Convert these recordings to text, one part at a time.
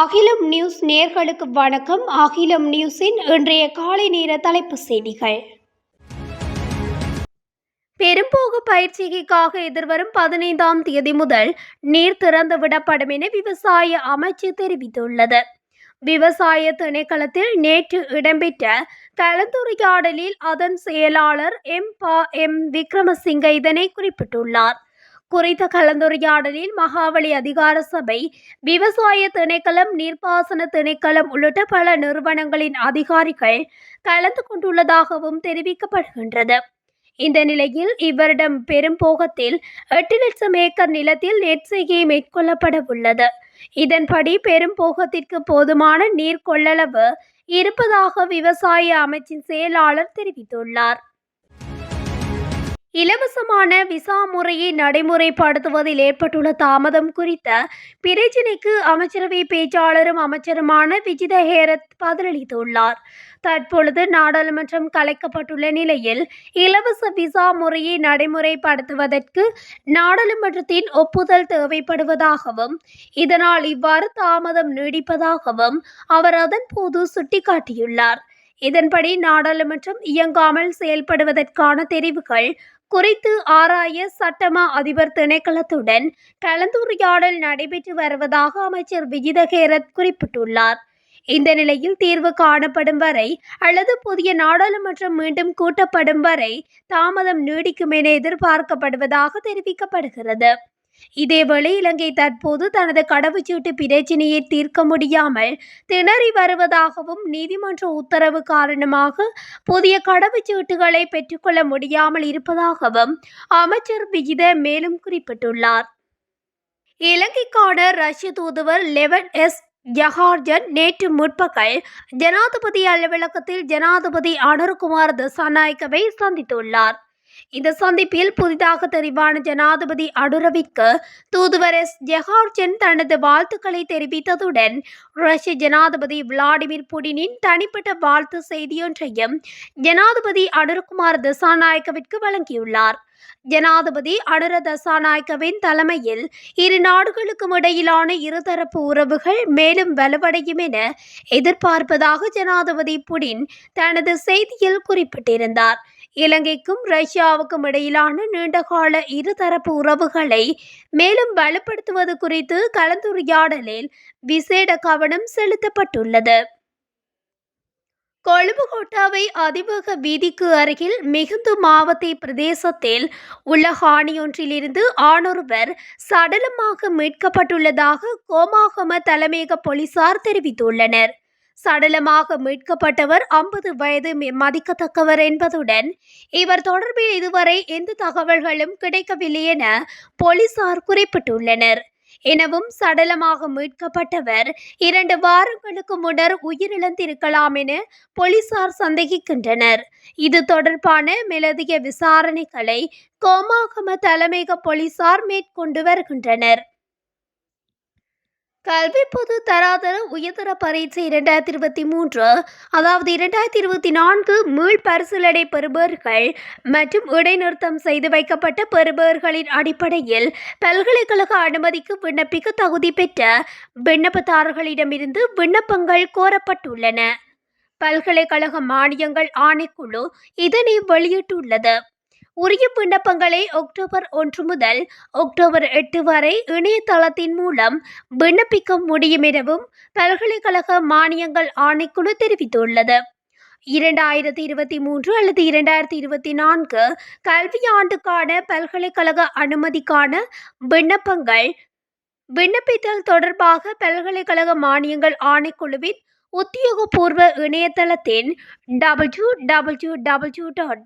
அகிலம் நியூஸ் நேர்களுக்கு வணக்கம். அகிலம் நியூஸின் இன்றைய காலை நேர தலைப்பு செய்திகள். பெரும்போக பயிற்சிக்காக எதிர்வரும் பதினைந்தாம் தேதி முதல் நீர் திறந்து விடப்படும் என விவசாய அமைச்சு தெரிவித்துள்ளது. விவசாய திணைக்களத்தில் நேற்று இடம்பெற்ற கலந்துரையாடலில் அதன் செயலாளர் எம் பா எம் விக்ரமசிங்க இதனை குறிப்பிட்டுள்ளார். குறித்த கலந்துரையாடலில் மகாவலி அதிகார சபை விவசாய திணைக்களம் நீர்ப்பாசன திணைக்களம் உள்ளிட்ட பல நிறுவனங்களின் அதிகாரிகள் கலந்து கொண்டுள்ளதாகவும் தெரிவிக்கப்படுகின்றது. இந்த நிலையில் இவ்வருடம் பெரும்போகத்தில் எட்டு லட்சம் ஏக்கர் நிலத்தில் நெற்செய்கை மேற்கொள்ளப்பட உள்ளது. இதன்படி பெரும்போகத்திற்கு போதுமான நீர் கொள்ளளவு இருப்பதாக விவசாய அமைச்சின் செயலாளர் தெரிவித்துள்ளார். இலவசமான விசா முறையை நடைமுறைப்படுத்துவதில் ஏற்பட்டுள்ள தாமதம் குறித்த பிரச்சினைக்கு அமைச்சரவை பேச்சாளரும் அமைச்சருமான விஜித ஹேரத் பதிலளித்துள்ளார். தற்பொழுது நாடாளுமன்றம் கலைக்கப்பட்டுள்ள நிலையில் இலவச விசா முறையை நடைமுறைப்படுத்துவதற்கு நாடாளுமன்றத்தின் ஒப்புதல் தேவைப்படுவதாகவும் இதனால் இவ்வாறு தாமதம் நீடிப்பதாகவும் அவர் அதன்போது சுட்டிக்காட்டியுள்ளார். இதன்படி நாடாளுமன்றம் இயங்காமல் செயல்படுவதற்கான தெரிவுகள் குறித்து ஆராய சட்டமா அதிபர் திணைக்களத்துடன் கலந்துரையாடல் நடைபெற்று வருவதாக அமைச்சர் விஜிதகேரத் குறிப்பிட்டுள்ளார். இந்த நிலையில் தீர்வு காணப்படும் வரை அல்லது புதிய நாடாளுமன்றம் மீண்டும் கூட்டப்படும் வரை தாமதம் நீடிக்கும் என எதிர்பார்க்கப்படுவதாக தெரிவிக்கப்படுகிறது. இதேவேளை இலங்கை தற்போது தனது கடவுச்சீட்டு பிரச்சினையை தீர்க்க முடியாமல் திணறி வருவதாகவும் நீதிமன்ற உத்தரவு காரணமாக புதிய கடவுச்சீட்டுகளை பெற்றுக்கொள்ள முடியாமல் இருப்பதாகவும் அமைச்சர் விகித மேலும் குறிப்பிட்டுள்ளார். இலங்கைக்கான ரஷ்ய தூதுவர் லெவன் எஸ் ஜஹார்ஜன் நேற்று முற்பகல் ஜனாதிபதி அலுவலகத்தில் ஜனாதிபதி அனுர்குமார் தசாநாயக்கவை சந்தித்துள்ளார். இந்த சந்திப்பில் புதிதாக தெரிவான ஜனாதிபதி அடுரவிக்கு தூதுவர் எஸ் ஜெஹார்ஜன் தனது வாழ்த்துக்களை தெரிவித்ததுடன் ரஷ்ய ஜனாதிபதி விளாடிமிர் புடினின் தனிப்பட்ட வாழ்த்து செய்தியொன்றையும் ஜனாதிபதி அனுர்குமார் திசாநாயக்கவிற்கு வழங்கியுள்ளார். ஜனாதிபதி அனுர தசாநாயக்கவின் தலைமையில் இரு நாடுகளுக்கும் இடையிலான இருதரப்பு உறவுகள் மேலும் வலுவடையும் என எதிர்பார்ப்பதாக ஜனாதிபதி புடின் தனது செய்தியில் குறிப்பிட்டிருந்தார். இலங்கைக்கும் ரஷ்யாவுக்கும் இடையிலான நீண்டகால இருதரப்பு உறவுகளை மேலும் வலுப்படுத்துவது குறித்து கலந்துரையாடலில் விசேட கவனம் செலுத்தப்பட்டுள்ளது. கொழும்பு கோட்டாவை அதிவேக வீதிக்கு அருகில் மிகுந்து மாவத்தை பிரதேசத்தில் உள்ள ஹானியொன்றிலிருந்து ஆணொருவர் சடலமாக மீட்கப்பட்டுள்ளதாக கோமாகம தலைமையக போலீசார் தெரிவித்துள்ளனர். சடலமாக மீட்கப்பட்டவர் ஐம்பது வயது மதிக்கத்தக்கவர் என்பதுடன் இவர் தொடர்பில் இதுவரை எந்த தகவல்களும் கிடைக்கவில்லை என போலீசார் குறிப்பிட்டுள்ளனர். எனவும் சடலமாக மீட்கப்பட்டவர் இரண்டு வாரங்களுக்கு முன்னர் உயிரிழந்திருக்கலாம் என போலீசார் சந்தேகிக்கின்றனர். இது தொடர்பான மேலதிக விசாரணைகளை கோமாகம தலைமையக போலீசார் மேற்கொண்டு வருகின்றனர். கல்வி பொது தராதர உயர்தர பரீட்சை இரண்டாயிரத்தி இருபத்தி மூன்று அதாவது இரண்டாயிரத்தி இருபத்தி நான்கு மீள் பரிசீலனை பெறுபவர்கள் மற்றும் இடைநிறுத்தம் செய்து வைக்கப்பட்ட பெறுபவர்களின் அடிப்படையில் பல்கலைக்கழக அனுமதிக்கு விண்ணப்பிக்க தகுதி பெற்ற விண்ணப்பதாரர்களிடமிருந்து விண்ணப்பங்கள் கோரப்பட்டுள்ளன. பல்கலைக்கழக மானியங்கள் ஆணைக்குழு இதனை வெளியிட்டுள்ளது. உரிய விண்ணப்பங்களை அக்டோபர் ஒன்று முதல் அக்டோபர் எட்டு வரை இணையதளத்தின் மூலம் விண்ணப்பிக்க முடியும் எனவும் பல்கலைக்கழக மானியங்கள் ஆணைக்குழு தெரிவித்துள்ளது. இரண்டாயிரத்தி இருபத்தி மூன்று அல்லது இரண்டாயிரத்தி இருபத்தி நான்கு கல்வியாண்டுக்கான பல்கலைக்கழக அனுமதிக்கான விண்ணப்பங்கள் விண்ணப்பித்தல் தொடர்பாக பல்கலைக்கழக மானியங்கள் ஆணைக்குழுவின் உத்தியோகபூர்வ இணையதளத்தின் W W W dot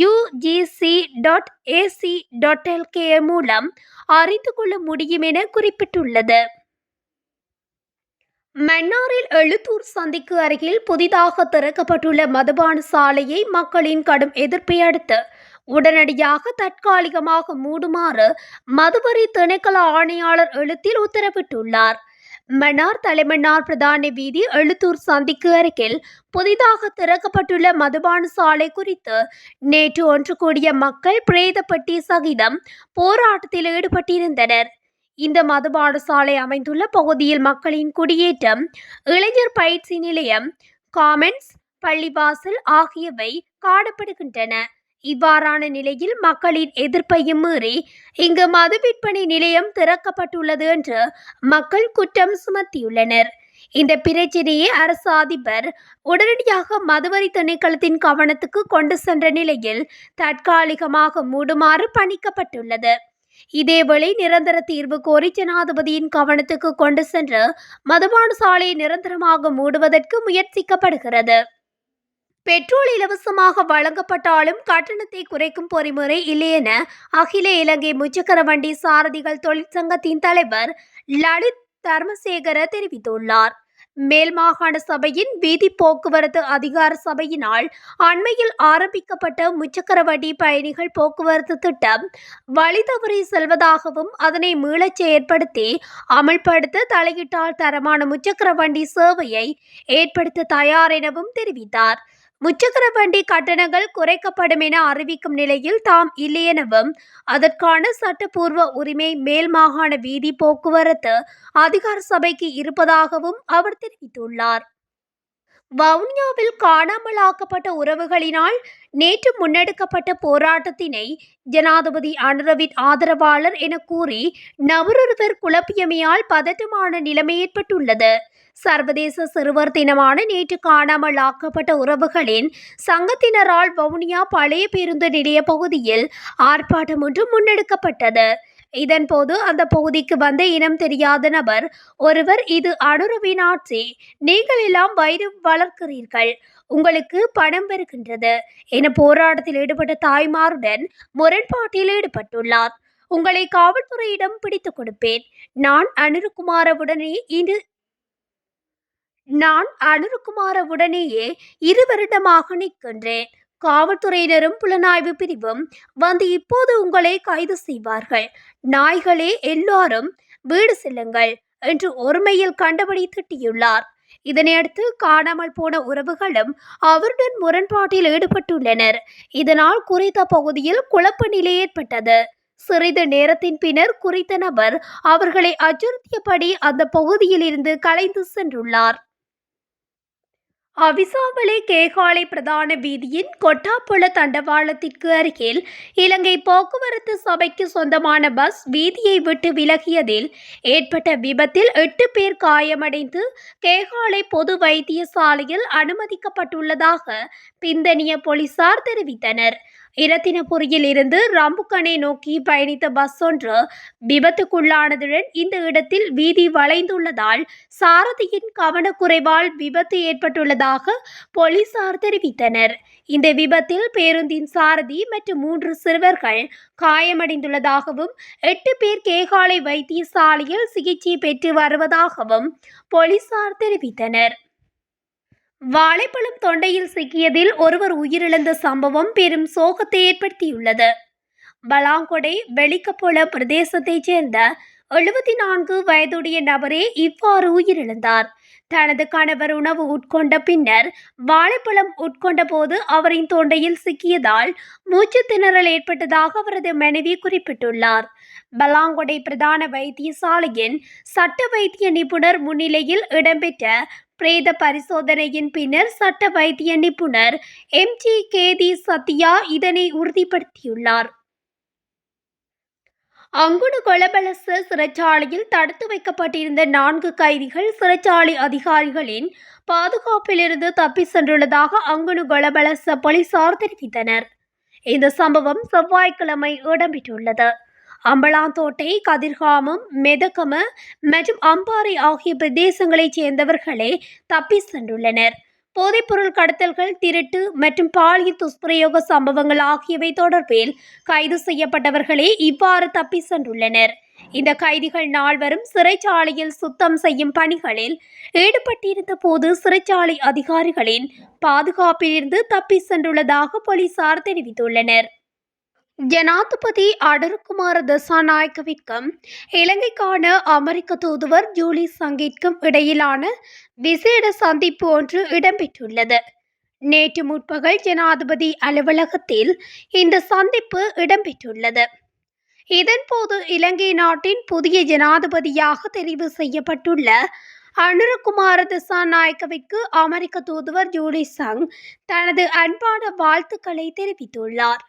UGC dot AC dot LK மூலம் அறிந்து கொள்ள முடியும் என குறிப்பிட்டுள்ளது. மன்னாரில் எழுத்தூர் சந்திக்கு அருகில் புதிதாக திறக்கப்பட்டுள்ள மதுபான சாலையை மக்களின் கடும் எதிர்ப்பை அடுத்து உடனடியாக தற்காலிகமாக மூடுமாறு மதுவரி திணைக்கள ஆணையாளர் எழுத்தில் உத்தரவிட்டுள்ளார். மன்னார் தலைமன்னார் பிரதான வீதி எழுத்தூர் சந்திக்கு அருகில் புதிதாக திறக்கப்பட்டுள்ள மதுபான சாலை குறித்து நேற்று ஒன்று கூடிய மக்கள் பிரேதப்பட்டி சகிதம் போராட்டத்தில் ஈடுபட்டிருந்தனர். இந்த மதுபான சாலை அமைந்துள்ள பகுதியில் மக்களின் குடியேற்றம் இளைஞர் பயிற்சி நிலையம் காமெண்ட்ஸ் பள்ளிவாசல் ஆகியவை காணப்படுகின்றன. இவ்வாறான நிலையில் மக்களின் எதிர்ப்பையும் மீறி இங்கு மது விற்பனை நிலையம் திறக்கப்பட்டுள்ளது என்று மக்கள் குற்றம் சுமத்தியுள்ளனர். இந்த பிரச்சனையை அரசு அதிபர் உடனடியாக மதுவரி திணைக்களத்தின் கவனத்துக்கு கொண்டு சென்ற நிலையில் தற்காலிகமாக மூடுமாறு பணிக்கப்பட்டுள்ளது. இதேவேளை நிரந்தர தீர்வு கோரி ஜனாதிபதியின் கவனத்துக்கு கொண்டு சென்று மதுபான சாலையை நிரந்தரமாக மூடுவதற்கு முயற்சிக்கப்படுகிறது. பெட்ரோல் இலவசமாக வழங்கப்பட்டாலும் கட்டணத்தை குறைக்கும் பொறிமுறை இல்லையென அகில இலங்கை முச்சக்கர வண்டி சாரதிகள் தொழிற்சங்கத்தின் தலைவர் லலித் தர்மசேகர தெரிவித்துள்ளார். மேல் மாகாண சபையின் வீதி போக்குவரத்து அதிகார சபையினால் அண்மையில் ஆரம்பிக்கப்பட்ட முச்சக்கர வண்டி பயணிகள் போக்குவரத்து திட்டம் வழி தவறி செல்வதாகவும் அதனை மீளச் செயற்படுத்தி அமல்படுத்த தலையிட்டால் தரமான முச்சக்கர வண்டி சேவையை ஏற்படுத்த தயார் எனவும் தெரிவித்தார். முச்சக்கர வண்டி கட்டணங்கள் குறைக்கப்படும் என அறிவிக்கும் நிலையில் தாம் இல்லையெனவும் அதற்கான சட்டப்பூர்வ உரிமை மேல் மாகாண வீதி போக்குவரத்து அதிகார சபைக்கு இருப்பதாகவும் அவர் தெரிவித்துள்ளார். வவுனியாவில் காணாமலாக்கப்பட்ட உறவுகளினால் நேற்று முன்னெடுக்கப்பட்ட போராட்டத்தினை ஜனாதிபதி அனுரவின் ஆதரவாளர் என கூறி நபரொருவர் குழப்பியமையால் பதட்டமான நிலைமை ஏற்பட்டுள்ளது. சர்வதேச சிறுவர் தினமான நேற்று காணாமல் ஆக்கப்பட்ட உறவுகளின் சங்கத்தினரால் வவுனியா பழைய பேருந்து நிலைய பகுதியில் ஆர்ப்பாட்டம் ஒன்று முன்னெடுக்கப்பட்டது. இதன்போது அந்த பகுதிக்கு வந்த இனம் தெரியாத நபர் ஒருவர் இது அனுருவின் ஆட்சி நீங்கள் எல்லாம் வயிறு வளர்க்கிறீர்கள் உங்களுக்கு பணம் வருகின்றது என போராட்டத்தில் ஈடுபட்ட தாய்மாருடன் முரண்பாட்டில் ஈடுபட்டுள்ளார். உங்களை காவல்துறையிடம் பிடித்துக் கொடுப்பேன். நான் அனுருகுமாரவுடனே இது நான் அனுருகுமாரவுடனேயே இரு வருடமாக நிற்கின்றேன். காவல்துறையினரும் புலனாய்வு பிரிவும் வந்து இப்போது உங்களை கைது செய்வார்கள். நாய்களே எல்லாரும் வீடு செல்லுங்கள் என்று ஒருமையில் கண்டபடி திட்டியுள்ளார். இதனையடுத்து காணாமல் போன உறவுகளும் அவருடன் முரண்பாட்டில் ஈடுபட்டுள்ளனர். இதனால் குறித்த பகுதியில் குழப்ப நிலை ஏற்பட்டது. சிறிது நேரத்தின் பின்னர் குறித்த நபர் அவர்களை அச்சுறுத்தியபடி அந்த பகுதியில் இருந்து கலைந்து சென்றுள்ளார். அவிசாவளை கேகாலை பிரதான வீதியின் கொட்டாப்புல தண்டவாளத்திற்கு அருகில் இலங்கை போக்குவரத்து சபைக்கு சொந்தமான பஸ் வீதியை விட்டு விலகியதில் ஏற்பட்ட விபத்தில் எட்டு பேர் காயமடைந்து கேகாலை பொது வைத்தியசாலையில் அனுமதிக்கப்பட்டுள்ளதாக பிந்தனிய போலீசார் தெரிவித்தனர். இரத்தினபுரியில் இருந்து ரம்புக்கனை நோக்கி பயணித்த பஸ் ஒன்று விபத்துக்குள்ளானதுடன் இந்த இடத்தில் வீதி வளைந்துள்ளதால் சாரதியின் கவனக்குறைவால் விபத்து ஏற்பட்டுள்ளதாக போலீசார் தெரிவித்தனர். இந்த விபத்தில் பேருந்தின் சாரதி மற்றும் மூன்று சிறுவர்கள் காயமடைந்துள்ளதாகவும் எட்டு பேர் கேகாலை வைத்தியசாலையில் சிகிச்சை பெற்று வருவதாகவும் போலீசார் தெரிவித்தனர். வாழைப்பழம் தொண்டையில் சிக்கியதில் ஒருவர் உயிரிழந்த சம்பவம் பெரும் சோகத்தை ஏற்படுத்தியுள்ளது. பலாங்கொடை வெளிக்கப்போல பிரதேசத்தைச் சேர்ந்த எழுபத்தி நான்கு வயதுடைய நபரே இவ்வாறு உயிரிழந்தார். தனது கணவர் உணவு உட்கொண்ட பின்னர் வாழைப்பழம் உட்கொண்ட போது அவரின் தொண்டையில் சிக்கியதால் மூச்சு திணறல் ஏற்பட்டதாக அவரது மனைவி குறிப்பிட்டுள்ளார். பலாங்கொடை பிரதான வைத்தியசாலையின் சட்ட வைத்திய நிபுணர் முன்னிலையில் இடம்பெற்ற பிரேத பரிசோதனையின் பின்னர் சட்ட வைத்திய நிபுணர் எம். ஜி. கேதி சத்யா இதனை உறுதிப்படுத்தியுள்ளார். அங்குடு கொலபலச சிறைச்சாலையில் தடுத்து வைக்கப்பட்டிருந்த நான்கு கைதிகள் சிறைச்சாலை அதிகாரிகளின் பாதுகாப்பிலிருந்து தப்பி சென்றுள்ளதாக அங்குணு கொலபலச போலீசார் தெரிவித்தனர். இந்த சம்பவம் செவ்வாய்க்கிழமை இடம்பெற்றுள்ளது. அம்பலாந்தோட்டை கதிர்காமம் மெதகம மற்றும் அம்பாறை ஆகிய பிரதேசங்களைச் சேர்ந்தவர்களே தப்பி சென்றுள்ளனர். போதைப்பொருள் கடத்தல்கள் திருட்டு மற்றும் பாலியல் துஷ்பிரயோக சம்பவங்கள் ஆகியவை தொடர்பில் கைது செய்யப்பட்டவர்களே இவ்வாறு தப்பி சென்றுள்ளனர். இந்த கைதிகள் நால்வரும் சிறைச்சாலையில் சுத்தம் செய்யும் பணிகளில் ஈடுபட்டிருந்த போது சிறைச்சாலை அதிகாரிகளின் பாதுகாப்பிலிருந்து தப்பி சென்றுள்ளதாக போலீசார் தெரிவித்துள்ளனர். ஜனாதிபதி அடருக்குமார தசாநாயக்கவிற்கும் இலங்கைக்கான அமெரிக்க தூதுவர் ஜூலி சங்கிற்கும் இடையிலான விசேட சந்திப்பு ஒன்று இடம்பெற்றுள்ளது. நேற்று முற்பகல் ஜனாதிபதி அலுவலகத்தில் இந்த சந்திப்பு இடம்பெற்றுள்ளது. இதன்போது இலங்கை நாட்டின் புதிய ஜனாதிபதியாக தெரிவு செய்யப்பட்டுள்ள அனுரகுமார திசாநாயக்கவிற்கு அமெரிக்க தூதுவர் ஜூலி சங் தனது அன்பான வாழ்த்துக்களை தெரிவித்துள்ளார்.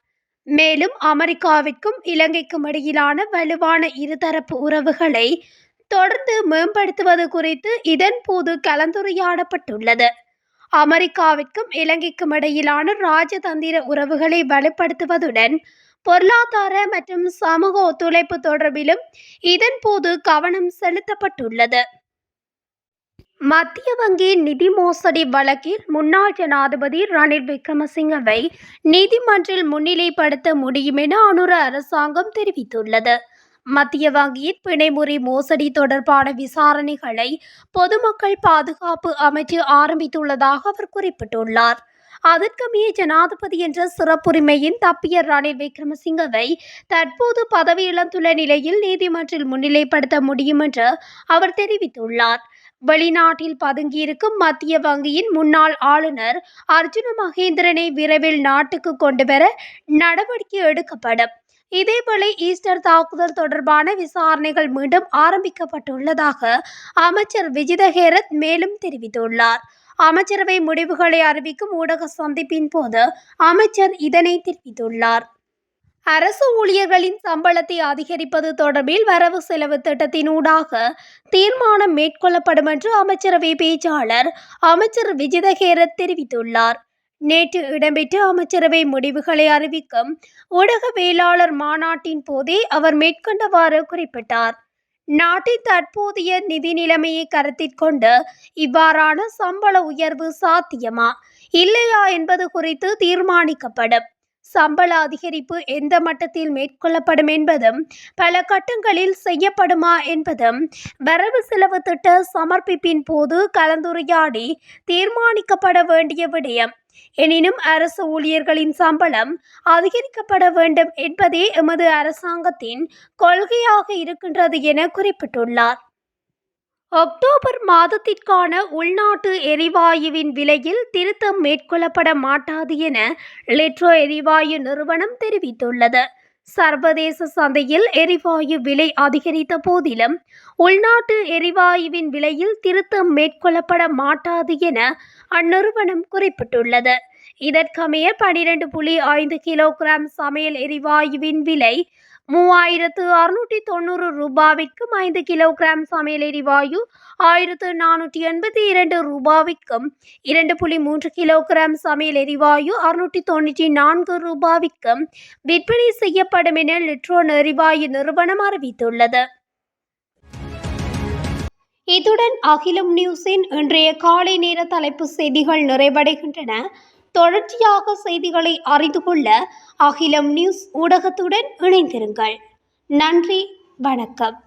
மேலும் அமெரிக்காவிற்கும் இலங்கைக்கும் இடையிலான வலுவான இருதரப்பு உறவுகளை தொடர்ந்து மேம்படுத்துவது குறித்து இதன் போது கலந்துரையாடப்பட்டுள்ளது. அமெரிக்காவிற்கும் இலங்கைக்கும் இடையிலான ராஜதந்திர உறவுகளை வலுப்படுத்துவதுடன் பொருளாதார மற்றும் சமூக ஒத்துழைப்பு தொடர்பிலும் இதன் போது கவனம் செலுத்தப்பட்டுள்ளது. மத்திய வங்கி நிதி மோசடி வழக்கில் முன்னாள் ஜனாதிபதி ரணில் விக்ரமசிங்கவை நீதிமன்றில் முன்னிலைப்படுத்த முடியும் என அனுர அரசாங்கம் தெரிவித்துள்ளது. மத்திய வங்கியின் பிணைமுறை மோசடி தொடர்பான விசாரணைகளை பொதுமக்கள் பாதுகாப்பு அமைச்சு ஆரம்பித்துள்ளதாக அவர் குறிப்பிட்டுள்ளார். அதற்கமைய ஜனாதிபதி என்ற சிறப்புரிமையின் தப்பிய ரணில் விக்ரமசிங்கவை தற்போது பதவி இழந்துள்ள நிலையில் நீதிமன்றில் முன்னிலைப்படுத்த முடியும் என்று அவர் தெரிவித்துள்ளார். வெளிநாட்டில் பதுங்கியிருக்கும் மத்திய வங்கியின் முன்னாள் ஆளுநர் அர்ஜுன மகேந்திரனை விரைவில் நாட்டுக்கு கொண்டுவர நடவடிக்கை எடுக்கப்படும். இதேபோல ஈஸ்டர் தாக்குதல் தொடர்பான விசாரணைகள் மீண்டும் ஆரம்பிக்கப்பட்டுள்ளதாக அமைச்சர் விஜித ஹேரத் மேலும் தெரிவித்துள்ளார். அமைச்சரவை முடிவுகளை அறிவிக்கும் ஊடக சந்திப்பின் போது அமைச்சர் இதனை தெரிவித்துள்ளார். அரசு ஊழியர்களின் சம்பளத்தை அதிகரிப்பது தொடர்பில் வரவு செலவு திட்டத்தினூடாக தீர்மானம் மேற்கொள்ளப்படும் என்று அமைச்சரவை பேச்சாளர் அமைச்சர் விஜிதஹேரத் தெரிவித்துள்ளார். நேற்று இடம்பெற்ற அமைச்சரவை முடிவுகளை அறிவிக்கும் ஊடகவியலாளர் மாநாட்டின் போதே அவர் மேற்கொண்டவாறு குறிப்பிட்டார். நாட்டின் தற்போதைய நிதி நிலைமையை கருத்தில் கொண்டு இவ்வாறான சம்பள உயர்வு சாத்தியமா இல்லையா என்பது குறித்து தீர்மானிக்கப்படும். சம்பள அதிகரிப்பு எந்த மட்டத்தில் மேற்கொள்ளப்படும் என்பதும் பல கட்டங்களில் செய்யப்படுமா என்பதும் வரவு செலவு திட்ட சமர்ப்பிப்பின் போது கலந்துரையாடி தீர்மானிக்கப்பட வேண்டிய விடயம். எனினும் அரசு ஊழியர்களின் சம்பளம் அதிகரிக்கப்பட வேண்டும் என்பதே எமது அரசாங்கத்தின் கொள்கையாக இருக்கின்றது என குறிப்பிட்டுள்ளார். அக்டோபர் மாதத்திற்கான உள்நாட்டு எரிவாயுவின் விலையில் திருத்தம் மேற்கொள்ளப்பட மாட்டாது என லெட்ரோ எரிவாயு நிறுவனம் தெரிவித்துள்ளது. சர்வதேச சந்தையில் எரிவாயு விலை அதிகரித்த போதிலும் உள்நாட்டு எரிவாயுவின் விலையில் திருத்தம் மேற்கொள்ளப்பட மாட்டாது என அந்நிறுவனம் குறிப்பிட்டுள்ளது. இதற்கமைய பனிரெண்டு புள்ளி ஐந்து கிலோகிராம் சமையல் எரிவாயுவின் விலை மூவாயிரத்து அறுநூற்றி தொண்ணூறு ரூபாவிற்கும் ஐந்து கிலோகிராம் சமையல் எரிவாயு ஆயிரத்து நானூற்றி எண்பத்தி இரண்டு ரூபாவிற்கும் இரண்டு புள்ளி மூன்று கிலோகிராம் சமையல் எரிவாயு அறுநூற்றி தொண்ணூற்றி நான்கு ரூபாவிற்கும் விற்பனை செய்யப்படும் என லிட்ரோன் எரிவாயு நிறுவனம் அறிவித்துள்ளது. இத்துடன் அகிலம் நியூஸின் இன்றைய காலை நேர தலைப்பு செய்திகள் நிறைவடைகின்றன. தொடர்ச்சியாக செய்திகளை அறிந்து கொள்ள அகிலம் நியூஸ் ஊடகத்துடன் இணைந்திருங்கள். நன்றி வணக்கம்.